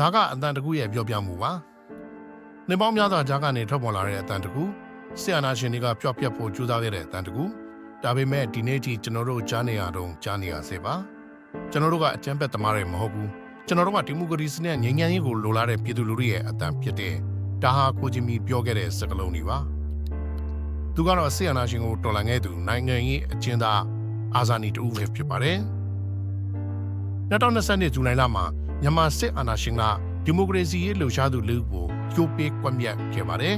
ဒါကအတန်တကူရဲ့ပြောပြမှုပါနေပေါင်းများစွာကြားကနေထွက်ပေါ်လာတဲ့အတန်တကူဆရာနာရှင်တွေကပျော့ပြတ်ဖို့ကြိုးစားခဲ့တဲ့အတန်တကူဒါပေမဲ့ဒီနေ့ထိကျွန်တော်တို့ကြားနေရတော့ကြားနေရစေပါကျွန်တော်တို့ကအကြမ်းဖက်သမားတွေမဟုတ်ဘူးကျွန်တော်တို့ကဒီမိုကရေစီနဲ့ငြိမ်းချမ်းရေးကိုလိုလားတဲ့ပြည်သူလူထုရဲ့အတန်ဖြစ်တဲ့ဒါဟာကိုဂျင်မီပြောခဲ့တဲ့စကားလုံးတွေပါသူကတော့ဆရာနာရှင်ကိုတော်လှန်ခဲ့သူနိုင်ငံရေးအကျဉ်းသားအာဇာနည်တူပဲဖြစ်ပါတယ်2020ဇူလိုင်လမှာ မြန်မာစစ်အာဏာရှင်ကဒီမိုကရေစီရေးလှုပ်ရှားသူလူကိုကြိုးပေးကွက်မြတ်ခဲ့ပါတယ်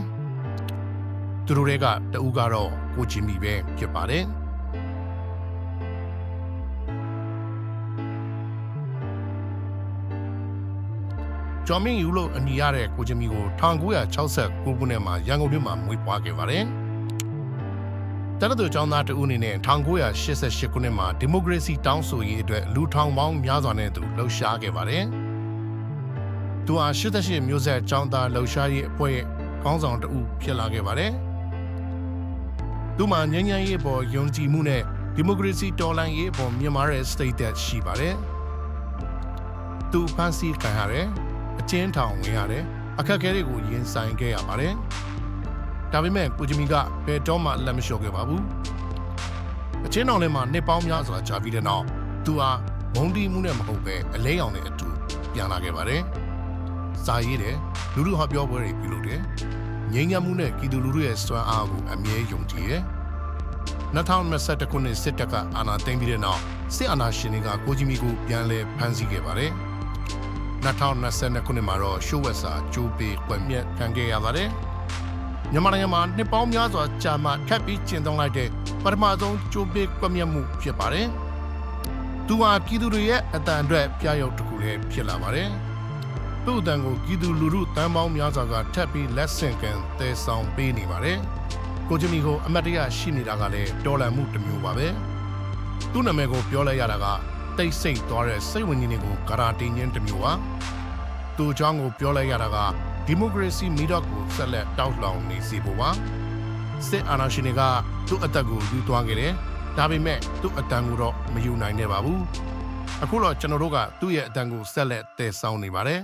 ။သူတို့တွေကတအူးကတော့ကိုချီမီပဲဖြစ်ပါတယ်။ကျော်မင်းယူလို့အနီရတဲ့ကိုချီမီကို1969ခုနှစ်မှာရန်ကုန်မြို့မှာမွေးဖွားခဲ့ပါတယ်။ တရသူကျောင်းသားတဦးအနေနဲ့1988ခုနှစ်မှာဒီမိုကရေစီတောင်းဆိုရေးအတွက်လူထောင်ပေါင်းများစွာနဲ့သူလှုပ်ရှားခဲ့ပါတယ်။သူဟာ88မျိုးဆက်ကျောင်းသားလှုပ်ရှားရေးအဖွဲ့ရဲ့ခေါင်းဆောင်တဦးဖြစ်လာခဲ့ပါတယ်။သူမှာငြိမ်းချမ်းရေးပေါ်ယုံကြည်မှုနဲ့ဒီမိုကရေစီတော်လှန်ရေးပေါ်မြင့်မားတဲ့ state သက်ရှိပါတယ်။သူဖန်ဆီးခံရတယ်။အကျဉ်းထောင်ဝင်ရတယ်။အခက်အခဲတွေကိုရင်ဆိုင်ခဲ့ရပါတယ်။ ဒါပေမဲ့ကိုဂျမီကဘယ်တော့မှလက်မလျှော့ခဲ့ပါဘူးအချင်းတော်ထဲမှာနှစ်ပေါင်းများစွာကြာပြီးတဲ့နောက်သူဟာမုံတီးမှုနဲ့မဟုတ်ပဲအလဲအောင်တဲ့အတူပြန်လာခဲ့ပါတယ်စာရေးတယ်လူလူဟောပြောပွဲတွေပြုလုပ်တယ်ငြိမ်းချမ်းမှုနဲ့ပြည်သူလူထုရဲ့စွမ်းအားကိုအမြဲယုံကြည်တယ်2021ခုနှစ်စစ်တပ်ကအာဏာသိမ်းပြီးတဲ့နောက်စစ်အာဏာရှင်တွေကကိုဂျီမီကိုပြန်လည်ဖမ်းဆီးခဲ့ပါတယ်2022ခုနှစ်မှာတော့ရှိုးဝက်စာကျိုးပေးကွယ်မြက်ခံခဲ့ရပါတယ် မြန်မာနိုင်ငံမှာနှစ်ပေါင်းများစွာကြာမှထပ်ပြီးကျင့်သုံးလိုက်တဲ့ပထမဆုံးကြိုးပေးကွက်မြက်မှုဖြစ်ပါတယ်။သူဟာပြည်သူတွေရဲ့အတန်အတွက်ပြရုပ်တစ်ခုလည်းဖြစ်လာပါတယ်။သူ့အတန်ကိုပြည်သူလူထုတန်းပေါင်းများစွာကထပ်ပြီးလက်ဆင့်ကန်သယ်ဆောင်ပေးနေပါတယ်။ကိုဂျမီကိုအမတ်တရရှိနေတာကလည်းတော်လန်မှုတစ်မျိုးပါပဲ။သူ့နာမည်ကိုပြောလိုက်ရတာကတိတ်ဆိတ်သွားတဲ့စိတ်ဝင်ကြီးတွေကိုဂရာတင်ချင်းတစ်မျိုးပါ။သူ့အကြောင်းကိုပြောလိုက်ရတာက ဒီမိုကရေစီမီတော့ကိုဆက်လက်တောက်လောင်နေစီဖို့ပါစစ်အာဏာရှင်တွေကသူ့အသက်ကိုယူသွားခဲ့တယ်ဒါပေမဲ့သူ့အတန်ကိုတော့မယူနိုင်ခဲ့ပါဘူးအခုတော့ကျွန်တော်တို့ကသူ့ရဲ့အတန်ကိုဆက်လက်တည်ဆောင်းနေပါတယ်